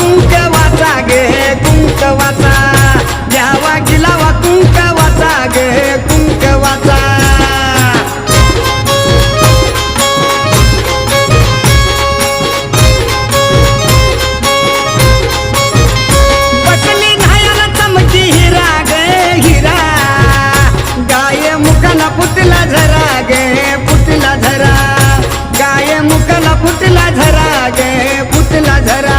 कुंकवाचा गे कुंकवाचा. द्यावा गिलावा कुंकवाचा गे कुंकवाचा. बसली घायाला चमकी हिरा गे हिरा. गाय मुखाला पुतला झरा गे पुतला झरा. गाय मुखाला पुतला झरा गे पुतला झरा.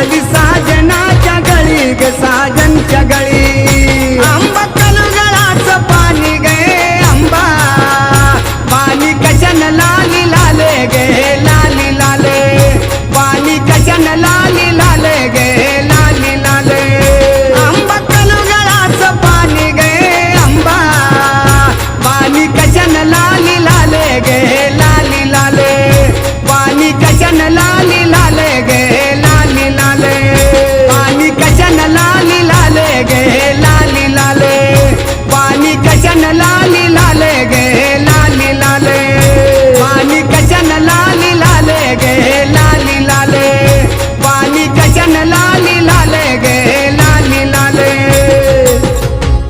perseguição i canela.